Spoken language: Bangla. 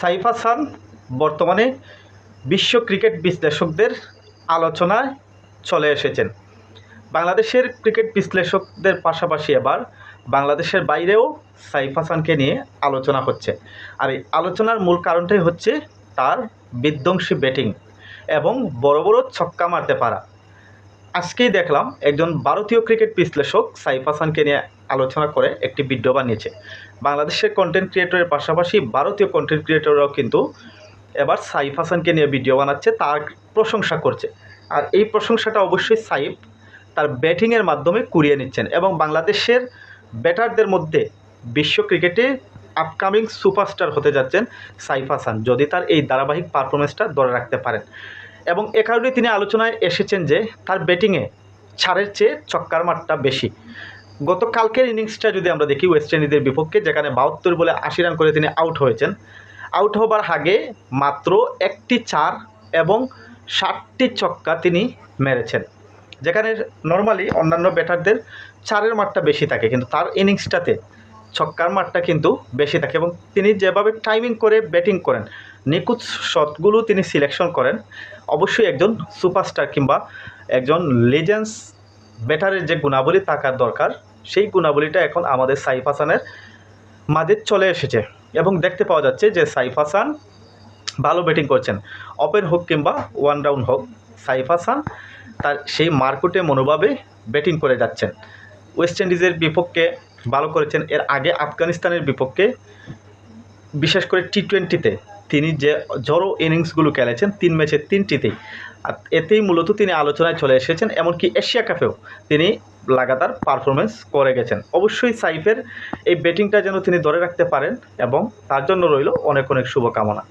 সাইফ হাসান, বর্তমানে বিশ্ব ক্রিকেট বিশ্লেষকদের আলোচনায় চলে এসেছেন। বাংলাদেশের ক্রিকেট বিশ্লেষকদের পাশাপাশি এবার বাংলাদেশের বাইরেও সাইফ হাসানকে নিয়ে আলোচনা হচ্ছে। আর এই আলোচনার মূল কারণটাই হচ্ছে তার বিধ্বংসী ব্যাটিং এবং বড় বড় ছক্কা মারতে পারা। আজকেই দেখলাম একজন ভারতীয় ক্রিকেট বিশ্লেষক সাইফ হাসানকে নিয়ে আলোচনা করে একটি ভিডিও বানিয়েছে বাংলাদেশের কন্টেন্ট ক্রিয়েটরের পাশাপাশি ভারতীয় কন্টেন্ট ক্রিয়েটররাও কিন্তু এবার সাইফ হাসানকে নিয়ে ভিডিও বানাচ্ছে, তার প্রশংসা করছে। আর এই প্রশংসাটা অবশ্যই সাইফ তার ব্যাটিংয়ের মাধ্যমে কুড়িয়ে নিচ্ছেন এবং বাংলাদেশের ব্যাটারদের মধ্যে বিশ্ব ক্রিকেটে আপকামিং সুপারস্টার হতে যাচ্ছেন সাইফ হাসান, যদি তার এই ধারাবাহিক পারফরমেন্সটা ধরে রাখতে পারেন। এবং এ কারণে তিনি আলোচনায় এসেছেন যে তার ব্যাটিংয়ে ছাড়ের চেয়ে ছক্কার মারটা বেশি। গতকালকের ইনিংসটা যদি আমরা দেখি ওয়েস্ট ইন্ডিজের বিপক্ষে, যেখানে বাহাত্তর বলে আশি রান করে তিনি আউট হয়েছেন। আউট হবার আগে মাত্র একটি চার এবং ষাটটি ছক্কা তিনি মেরেছেন। যেখানে নর্মালি অন্যান্য ব্যাটারদের চারের মারটা বেশি থাকে, কিন্তু তার ইনিংসটাতে ছক্কার মারটা কিন্তু বেশি থাকে এবং তিনি যেভাবে টাইমিং করে ব্যাটিং করেন নিখুঁত শটগুলো তিনি সিলেকশন করেন। অবশ্যই একজন সুপারস্টার কিংবা একজন লেজেন্ডস ব্যাটারের যে গুণাবলী থাকার দরকার, সেই গুণাবলীটা এখন আমাদের সাইফ হাসানের মাঝে চলে এসেছে এবং দেখতে পাওয়া যাচ্ছে যে সাইফ হাসান ভালো ব্যাটিং করছেন। ওপেন হোক কিংবা ওয়ান ডাউন হোক সাইফ হাসান তার সেই মার্কুটে মনোভাবে ব্যাটিং করে যাচ্ছেন। ওয়েস্ট ইন্ডিজের বিপক্ষে ভালো করেছেন। এর আগে আফগানিস্তানের বিপক্ষে, বিশেষ করে টি টোয়েন্টিতে তিনি যে জড়ো ইনিংসগুলো খেলেছেন, তিন ম্যাচের তিনটিতেই। আর এতেই মূলত তিনি আলোচনায় চলে এসেছেন, এমনকি এশিয়া কাপেও তিনি লাগাতার পারফরমেন্স করে গেছেন। অবশ্যই সাইফের এই ব্যাটিংটা যেন তিনি ধরে রাখতে পারেন এবং তার জন্য রইল অনেক অনেক শুভকামনা।